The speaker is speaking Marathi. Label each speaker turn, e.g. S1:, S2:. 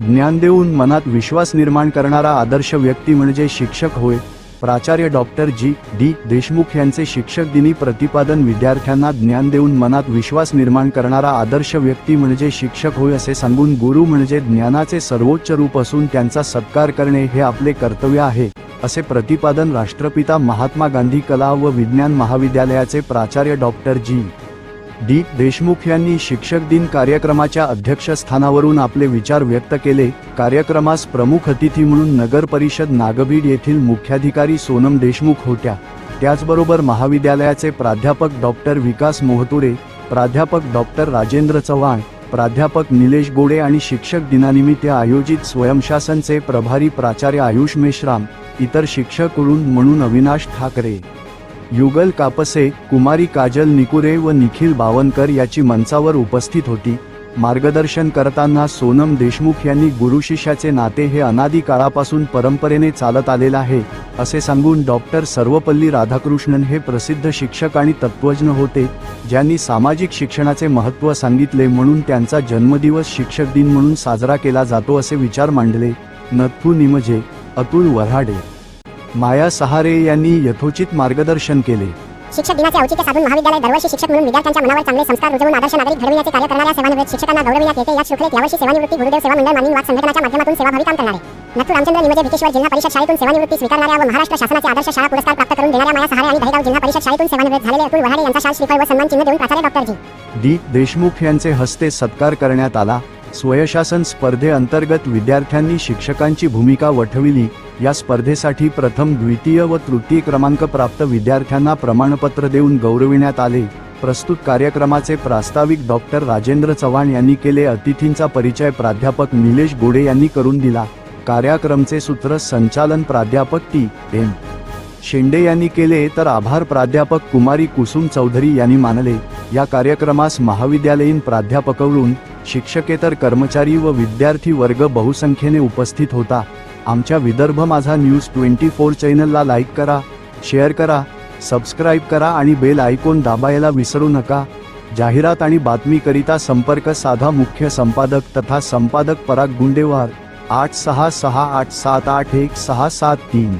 S1: ज्ञान देऊन मनात विश्वास निर्माण करणारा आदर्श व्यक्ती म्हणजे शिक्षक होय. प्राचार्य डॉक्टर जी. डी. देशमुख यांचे शिक्षक दिनी प्रतिपादन विद्यार्थ्यांना ज्ञान देऊन मनात विश्वास निर्माण करणारा आदर्श व्यक्ती म्हणजे शिक्षक होय असे सांगून गुरु म्हणजे ज्ञानाचे सर्वोच्च रूप असून त्यांचा सत्कार करणे हे आपले कर्तव्य आहे असे प्रतिपादन राष्ट्रपिता महात्मा गांधी कला व विज्ञान महाविद्यालयाचे प्राचार्य डॉक्टर जी. डी. देशमुख यांनी शिक्षक दिन कार्यक्रमाच्या अध्यक्षस्थानावरून आपले विचार व्यक्त केले. कार्यक्रमास प्रमुख अतिथी म्हणून नगर परिषद नागभीड येथील मुख्याधिकारी सोनम देशमुख होत्या. त्याचबरोबर महाविद्यालयाचे प्राध्यापक डॉक्टर विकास मोहतुरे प्राध्यापक डॉक्टर राजेंद्र चव्हाण प्राध्यापक निलेश गोडे आणि शिक्षक दिनानिमित्त आयोजित स्वयंशासनचे प्रभारी प्राचार्य आयुष मेश्राम इतर शिक्षक म्हणून अविनाश ठाकरे. युगल कापसे कुमारी काजल निकुरे व निखिल बावनकर याची मंचावर उपस्थित होती. मार्गदर्शन करताना सोनम देशमुख यांनी गुरुशिष्याचे नाते हे अनादी काळापासून परंपरेने चालत आलेलं आहे असे सांगून डॉक्टर सर्वपल्ली राधाकृष्णन हे प्रसिद्ध शिक्षक आणि तत्वज्ञ होते ज्यांनी सामाजिक शिक्षणाचे महत्त्व सांगितले म्हणून त्यांचा जन्मदिवस शिक्षक दिन म्हणून साजरा केला जातो असे विचार मांडले. नथू निमजे अतुल वऱ्हाडे माया सहारे यांनी यथोचित मार्गदर्शन केले.
S2: शिक्षक दिनाचे औचित्य साधून महाविद्यालय दरवर्षी शिक्षक म्हणून विद्यार्थ्यांच्या मनावर चांगले संस्कार रुजवून आदर्श नागरिक घडविण्याचे कार्य करणाऱ्या सेवानिवृत्त शिक्षकांना गौरविण्यात येते. या शृंखलेत यावर्षी सेवानिवृत्ती गुरुदेव सेवा मंडळ मानिन वाद संघटनाच्या माध्यमातून सेवाभावी काम करणारे. नथू रामचंद्र निमजे भिकेश्वर जिल्हा परिषद शाळेतून सेवानिवृत्ती स्वीकारणाऱ्या व महाराष्ट्र शासनाचे आदर्श शाळा पुरस्कार प्राप्त करून देणाऱ्या माया सहारे आणि दहेगाव जिल्हा परिषद शाळेतून सेवानिवृत्त झालेले अतुल वहाडे यांचा शाल श्रीफळ व सन्मान चिन्ह देऊन प्राचार्य डॉक्टर जी
S1: डी. देशमुख यांचे हस्ते सत्कार करण्यात आला. स्वयशासन स्पर्धेअंतर्गत विद्यार्थ्यांनी शिक्षकांची भूमिका वठविली. या स्पर्धेसाठी प्रथम द्वितीय व तृतीय क्रमांक प्राप्त विद्यार्थ्यांना प्रमाणपत्र देऊन गौरविण्यात आले. प्रस्तुत कार्यक्रमाचे प्रास्ताविक डॉक्टर राजेंद्र चव्हाण यांनी केले. अतिथींचा परिचय प्राध्यापक निलेश गोडे यांनी करून दिला. कार्यक्रमचे सूत्र संचालन प्राध्यापक टी. एम शेंडे यांनी केले. तर आभार प्राध्यापक कुमारी कुसुम चौधरी यांनी मानले. या कार्यक्रमास महाविद्यालयीन प्राध्यापकवरून शिक्षकेतर कर्मचारी व विद्यार्थी वर्ग बहुसंख्येने उपस्थित होता. आमच्या विदर्भ माझा न्यूज ट्वेंटी फोर चॅनलला लाईक करा शेअर करा सबस्क्राईब करा आणि बेल आयकॉन दाबायला विसरू नका. जाहिरात आणि बातमीकरिता संपर्क साधा मुख्य संपादक तथा संपादक पराग गुंडेवार आठ सहा सहा आठ सात आठ एक सहा सात तीन.